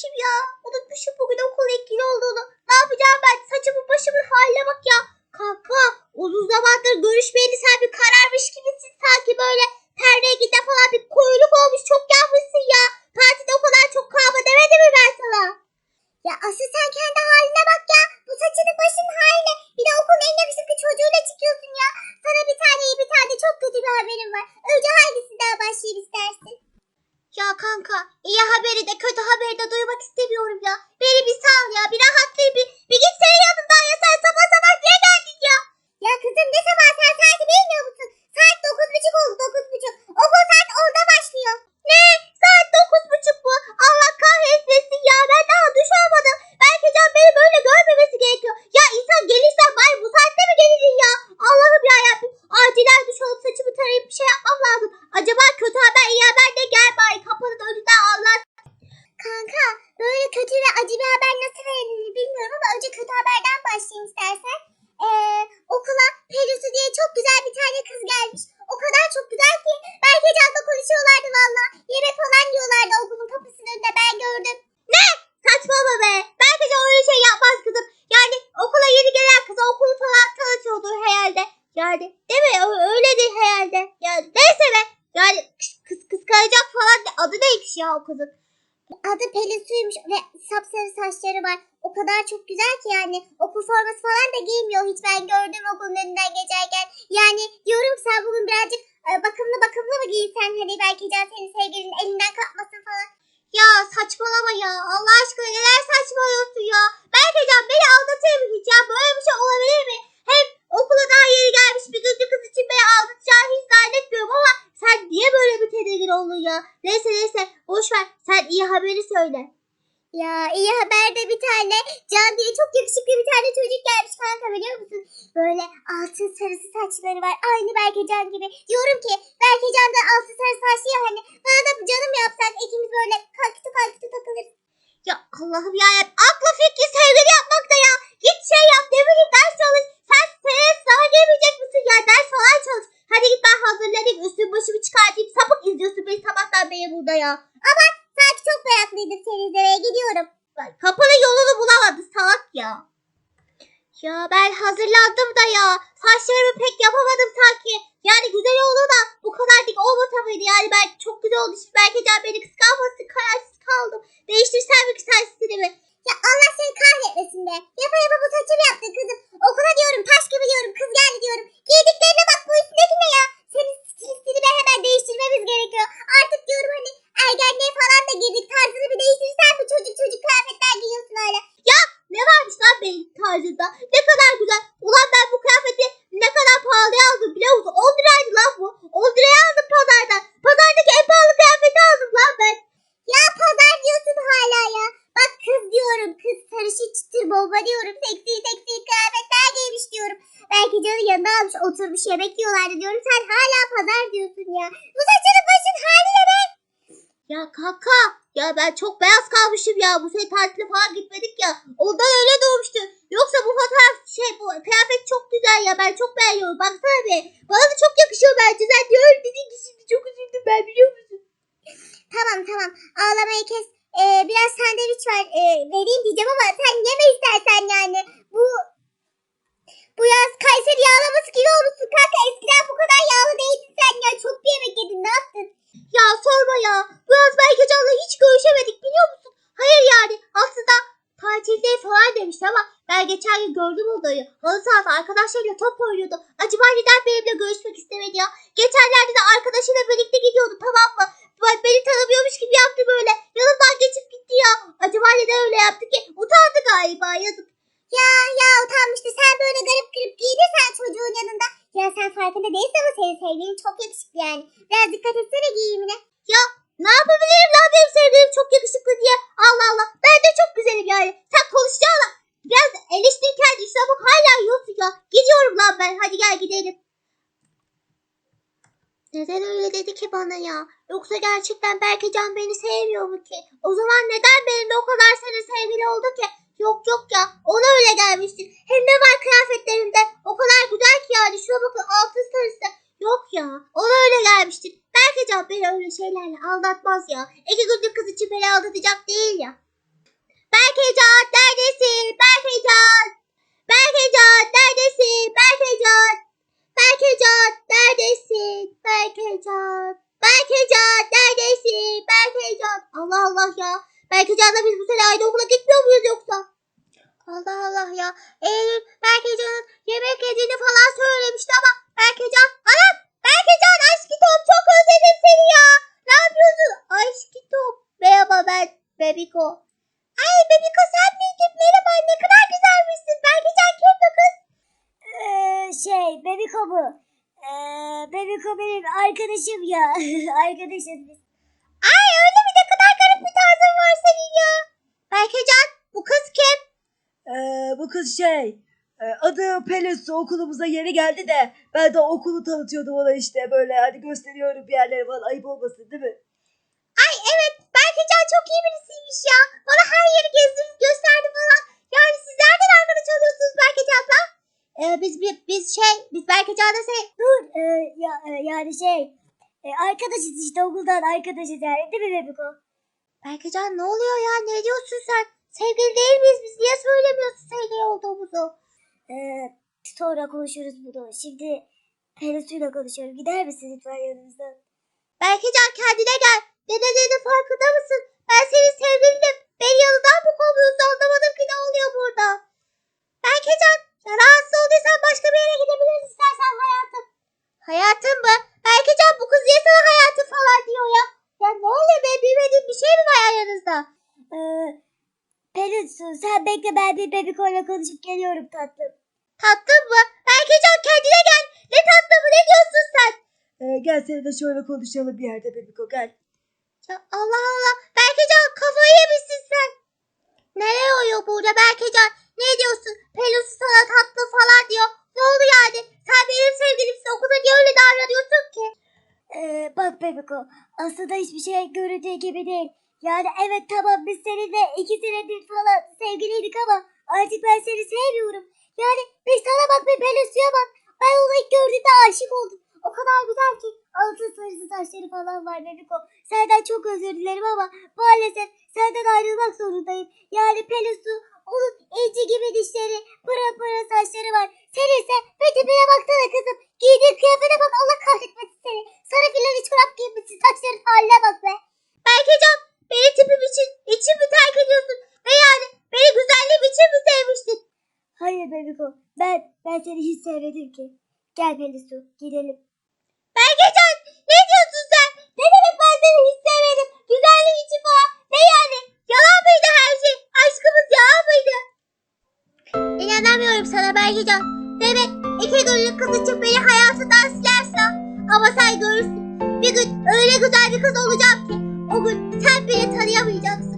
uyuyakalmışım ya. Unutmuşum bugün okul ilgili olduğunu. Ne yapacağım ben? Saçımın başımın haline bak ya. Kanka uzun zamandır görüşmeyeli sen bir kararmış gibisin sanki böyle. Ter renginde falan bir koyuluk olmuş. Çok yanmışsın ya. Partide o kadar çok kalma demedim mi ben sana? Ya asıl sen kendi haline bak ya. Bu saçının başının haline. Bir de okulun en yakışıklı çocuğuyla çıkıyorsun ya. Sana bir tane iyi bir tane çok kötü bir haberim var. Önce hangisinden başlayayım istersin? Ya kanka iyi haberi de kötü haberi de duymak istemiyorum ya. Beni bir sal ya bir rahatlayayım bir, bir git senin yanından ya sen sabah sabah niye geldin ya? Ya kızım ne sabah sen saati bilmiyor musun? Saat dokuz buçuk oldu dokuz buçuk. Okul saat onda başlıyor. Ne? Saat dokuz buçuk mu? Allah kahretmesin ya ben daha duş almadım. Belki Can beni böyle görmemesi gerekiyor. Ya insan gelirsen bari bu saatte mi gelirin ya? Allah'ım ya Acilen duş alıp saçımı tarayıp bir şey yapmam lazım. Acaba kötü haber iyi haber de gel bari kapının önünden anlat. Kanka böyle kötü ve acı bir haber nasıl verilir bilmiyorum ama önce kötü haberden başlayayım istersen. Ee, okula Pelusu diye çok güzel bir tane kız gelmiş. O kadar çok güzel ki belki Can'la konuşuyorlardı valla. Yemek falan yiyorlardı okulun kapısının önünde ben gördüm. Ne? Saçmalama be. Belki Can öyle şey yapmaz kızım. Yani okula yeni gelen kıza okulu falan tanıtıyordur herhalde. Yani değil mi? Ö- Öyledir herhalde. Yani neyse be. Yani kız kıskanacak falan. Adı neymiş ya o kızın? Adı Pelin Su'ymuş ve sapsarı saçları var. O kadar çok güzel ki yani okul forması falan da giymiyor hiç ben gördüm okulun önünden geçerken. Yani diyorum sen bugün birazcık e, bakımlı bakımlı mı giysen hani belki Can senin sevgilinin elinden kapmasın falan. Ya saçmalama ya Allah aşkına neler saçmalıyorsun ya. Belki Can beni aldatır mı hiç ya böyle bir şey olabilir mi? Hem okula daha yeni gelmiş bir güncü kız için beni aldatacağını hiç zannetmiyorum ama sen niye böyle bir tedirgin oldun ya? Neyse neyse boş ver iyi haberi söyle. Ya iyi haber de bir tane Can diye çok yakışıklı bir tane çocuk gelmiş kanka biliyor musun? Böyle altın sarısı saçları var aynı Berke Can gibi. Diyorum ki Berke Can da altın sarı saçlı ya hani bana da canım yapsak ikimiz böyle kalkıtı kalkıtı takılırız. Ya Allah'ım ya aklı fikri sevgili yapmak da ya. Git şey yap ne bileyim ders çalış. Sen seneye sınava girmeyecek misin ya ders falan çalış. Hadi git ben hazırlanayım üstüm başımı çıkartayım. Sapık izliyorsun beni sabahtan beri burada ya. Ama sanki çok meraklıydım seni izlemeye gidiyorum. Kapının yolunu bulamadı salak ya. Ya ben hazırlandım da ya. Saçlarımı pek yapamadım sanki. Yani güzel oldu da bu kadar dik olmasa mıydı? Yani belki çok güzel oldu. Şimdi belki Can beni kıskanmasın kararsız kaldım. Değiştirsem mi sen stilimi? Ya Allah seni kahretmesin be. Yapa yapa bu saçımı yaptın kızım. Okula diyorum taş gibi diyorum kız geldi diyorum. Giydiklerine bak bu üstündeki ne ya? Senin stilini de hemen değiştirmemiz gerekiyor. Artık diyorum hani ergenliğe falan da girdik. Tarzını bir değiştirsen mi çocuk çocuk kıyafetler giyiyorsun öyle. Ya ne varmış lan benim tarzımda? Ne kadar güzel. Ulan ben bu kıyafeti ne kadar pahalıya aldım biliyor musun? 10 liraydı lan bu. 10 liraya aldım pazardan. Pazardaki en pahalı kıyafeti aldım lan ben. Ya pazar diyorsun hala ya. Bak kız diyorum. Kız sarışın çıtır bomba diyorum. Seksi seksi kıyafetler giymiş diyorum. Belki canı yanına almış oturmuş yemek yiyorlardı diyorum. Sen hala pazar diyorsun ya. Bu saçının başın hali ne be? Ya kanka. Ya ben çok beyaz kalmışım ya. Bu sene tatile falan gitmedik ya. Ondan öyle doğmuştu. Yoksa bu fotoğraf şey bu kıyafet çok güzel ya. Ben çok beğeniyorum. Baksana be. Bana da çok yakışıyor bence. Sen diyor dedin ki şimdi çok üzüldüm ben biliyor musun? Tamam tamam. Ağlamayı kes. Ee, biraz sandviç var. Ee, vereyim diyeceğim ama sen yeme istersen yani. Bu bu yaz Kayseri yağlaması gibi olmuşsun kanka. Eskiden bu kadar yağlı değildin sen ya. Çok bir yemek yedin. Ne yaptın? Ya sorma ya. Bu yaz belki Can'la hiç görüşemedik biliyor musun? Hayır yani. Aslında tatilde falan demişti ama ben geçen gün gördüm odayı. Halı sahada arkadaşlarıyla top oynuyordu. Acaba neden benimle görüşmek istemedi ya? Geçenlerde de arkadaşıyla birlikte gidiyordu tamam mı? Beni tanımıyormuş gibi yaptı böyle. Yanımdan geçip gitti ya. Acaba neden öyle yaptı ki? Utandı galiba yazık. Ya ya utanmıştı. Sen böyle garip garip giyinirsen çocuğun yanında. Ya sen farkında değilsin ama senin sevgilin çok yakışıklı yani. Biraz dikkat etsene giyimine. Ya ne yapabilirim lan benim sevgilim çok yakışıklı Neden öyle dedi ki bana ya? Yoksa gerçekten Berkecan beni sevmiyor mu ki? O zaman neden benimle o kadar sene sevgili oldu ki? Yok yok ya ona öyle gelmiştir. Hem ne var kıyafetlerimde? O kadar güzel ki yani. Şuna bakın altın sarısı. Yok ya ona öyle gelmiştir. Berkecan beni öyle şeylerle aldatmaz ya. İki günlük kız için beni aldatacak değil ya. Berkecan neredesin? Berkecan. Berkecan neredesin? Berkecan. Berkecan neredesin? Berkecan. Allah Allah ya. Berkecan'la biz bu sene aynı okula gitmiyor muyuz yoksa? Allah Allah ya. Eylül Berkecan'ın yemek yediğini falan söylemişti ama Berkecan. Anam Berkecan aşkım çok özledim seni ya. Ne yapıyorsun? Aşkım. Merhaba ben Bebiko. Ay Bebiko sen miydin? Merhaba ne kadar güzelmişsin. Berkecan kim bu kız? Ee, şey Bebiko bu. Ee, Bebiko benim arkadaşım ya. Arkadaşız biz. Ay öyle mi? Ne kadar garip bir tarzın var senin ya. Berkecan bu kız kim? Ee, bu kız şey e, adı Pelinsu okulumuza yeni geldi de ben de okulu tanıtıyordum ona işte böyle hani gösteriyorum bir yerlere falan ayıp olmasın değil mi? Ay evet Berkecan çok iyi birisiymiş ya. Bana her yeri gezdirdi gösterdi falan. Yani siz nereden arkadaş oluyorsunuz Berkecan'la? Ee, biz, biz, biz şey biz Berkecan'la şey Dur. Ee, ya, e, yani şey. e, arkadaşız işte okuldan arkadaşız yani değil mi Bebiko? Berkecan ne oluyor ya ne diyorsun sen? Sevgili değil miyiz biz niye söylemiyorsun sevgili olduğumuzu? Ee, sonra konuşuruz bunu. Şimdi Pelinsu'yla konuşuyorum. Gider misin lütfen yanımızdan? Berkecan kendine gel. Ne dediğini farkında mısın? Ben senin sevgilinim. Beni yanından mı kovuyorsun anlamadım ki ne oluyor burada. Berkecan ya rahatsız olduysan başka bir yere gidebiliriz istersen hayatım. Hayatım mı? Berkecan bu kız niye sana hayatım falan diyor ya? Ya ne oluyor be bilmediğin bir şey mi var aranızda? Ee, Pelinsu sen bekle ben Bebiko'yla konuşup geliyorum tatlım. Tatlım mı? Berkecan kendine gel. Ne tatlı mı ne diyorsun sen? Ee, gel seninle şöyle konuşalım bir yerde Bebiko gel. Ya Allah Allah. Berkecan kafayı yemişsin sen. Neler oluyor burada Berkecan? Ne diyorsun? Pelusu sana tatlı falan diyor. Ne oldu yani? Sen benim sevgilimsin. Okulda niye öyle davranıyorsun ki? Ee, bak Bebiko aslında hiçbir şey göründüğü gibi değil. Yani evet tamam biz seninle iki senedir falan sevgiliydik ama artık ben seni sevmiyorum. Yani sana bak bir Pelinsu'ya bak. Ben onu ilk gördüğümde aşık oldum. O kadar güzel ki altın sarısı saçları falan var Bebiko. Senden çok özür dilerim ama maalesef senden ayrılmak zorundayım. Yani Pelinsu onun inci gibi dişleri, pırıl pırıl saçları var. Sen ise bir tipine baksana kızım. Giydiğin kıyafete bak Allah kahretmesin seni. Sarı fileli çorap giymişsin saçların haline bak be. Berkecan beni tipim için için mi terk ediyorsun? Ve yani beni güzelliğim için mi sevmiştin? Hayır Bebiko ben, ben seni hiç sevmedim ki. Gel Pelinsu gidelim. Berkecan ne diyorsun sen? Ne demek ben seni hiç sevmedim? Güzellik için falan. Ne yani? Yalan mıydı her şey? Aşkımız yalan mıydı? İnanamıyorum sana Berkecan. Demek iki günlük kız için beni hayatından silersen. Ama sen görürsün. Bir gün öyle güzel bir kız olacağım ki. O gün sen beni tanıyamayacaksın.